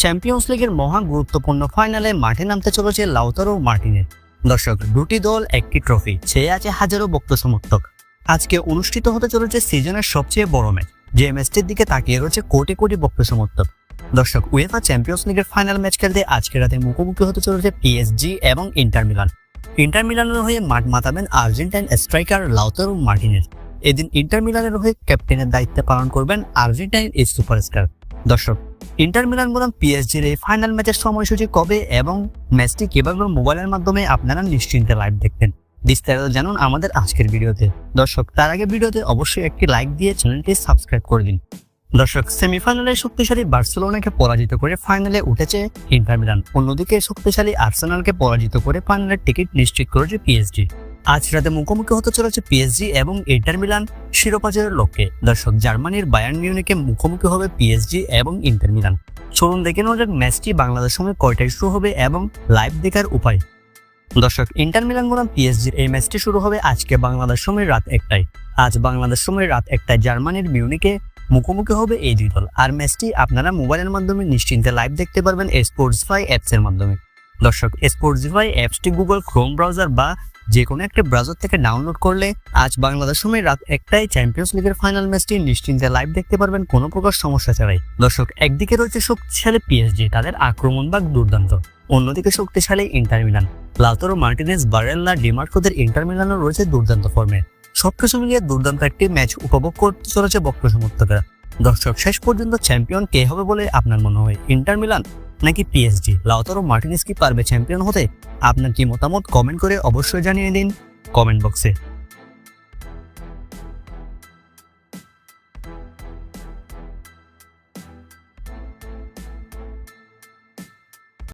Champions লিগের মহা গুরুত্বপূর্ণ ফাইনালে মাঠে নামতে চলেছে লাউতারো মার্টিনের দর্শক, দুটি দল, একটি ট্রফি চেয়ে আছে হাজারো বক্ত সমর্থক। আজকে অনুষ্ঠিত হতে চলেছে সিজনের সবচেয়ে বড় ম্যাচ যে ম্যাচটির দিকে তাকিয়ে রয়েছে কোটি কোটি বক্ত সমর্থক। দর্শক উয়েফা চ্যাম্পিয়ন্স লিগের ফাইনাল ম্যাচ খেলতে আজকে রাতে মুখোমুখি হতে চলেছে পিএসজি এবং ইন্টার মিলান ইন্টার মিলানের হয়ে মাঠ মাতাবেন আর্জেন্টাইন স্ট্রাইকার লাউতারো মার্টিনেজ এদিন ইন্টার মিলানের হয়ে ক্যাপ্টেনের দায়িত্ব পালন করবেন আর্জেন্টাইন এই সুপারস্টার দর্শক ইন্টার মিলান বনাম পিএসজির এই ফাইনাল ম্যাচের সময়সূচি কবে এবং ম্যাচটি কীভাবে মোবাইলের মাধ্যমে আপনারা নিশ্চিন্তে লাইভ দেখবেন বিস্তারিত জানুন আমাদের আজকের ভিডিওতে। দর্শক, তার আগে ভিডিওতে অবশ্যই একটি লাইক দিয়ে চ্যানেলটি সাবস্ক্রাইব করে দিন। দর্শক সেমিফাইনালে শক্তিশালী বার্সেলোনাকে পরাজিত করে ফাইনালে উঠেছে ইন্টার মিলান। অন্যদিকে শক্তিশালী আর্সেনালকে পরাজিত করে ফাইনালের টিকিট নিশ্চিত করেছে পিএসজি আজ রাতে মুখোমুখি হতে চলেছে পিএসজি এবং ইন্টার মিলান শিরোপা জয়ের লক্ষ্যে। দর্শক, জার্মানির বায়ার্ন মিউনিকে মুখোমুখি হবে পিএসজি এবং ইন্টার মিলান চলুন দেখে নেওয়া যাক ম্যাচটি বাংলাদেশ সময় কয়টায় শুরু হবে এবং লাইভ দেখার উপায়। দর্শক ইন্টার মিলান বনাম পিএসজির এই ম্যাচটি শুরু হবে আজকে বাংলাদেশ সময় রাত একটায়। আজ বাংলাদেশ সময় রাত একটায় জার্মানির মিউনিকে মুখোমুখি হবে এই দুই দল। আর ম্যাচটি আপনারা মোবাইলের মাধ্যমে নিশ্চিন্তে লাইভ দেখতে পারবেন স্পোর্টসফাই অ্যাপসের মাধ্যমে। দর্শক স্পোর্টসফাই অ্যাপসটি গুগল ক্রোম ব্রাউজার বা যে কোনো একটা ব্রাউজার থেকে ডাউনলোড করলে আজ বাংলাদেশ সময় রাত একটাই চ্যাম্পিয়ন্স লিগের ফাইনাল ম্যাচটি নিশ্চিন্তে লাইভ দেখতে পারবেন, কোনো প্রকার সমস্যা ছাড়াই। দর্শক, একদিকে রয়েছে শক্তিশালী পিএসজি তাদের আক্রমণ বাগ দুর্দান্ত। অন্যদিকে শক্তিশালী Inter Milan Lautaro Martinez Barella ডিমার্কোদের Inter মিলানও রয়েছে দুর্দান্ত ফর্মে সবকিছু মিলিয়ে দুর্দান্ত একটি ম্যাচ উপভোগ করতে চলেছে বক্র সমর্থকরা দর্শক, শেষ পর্যন্ত চ্যাম্পিয়ন কে হবে বলে আপনার মনে হয়? ইন্টার মিলান নাকি পিএসজি লাউতারো মার্টিনেস কি পারবে চ্যাম্পিয়ন হতে? আপনার কি মতামত? কমেন্ট করে অবশ্যই জানিয়ে দিন। কমেন্ট বক্সে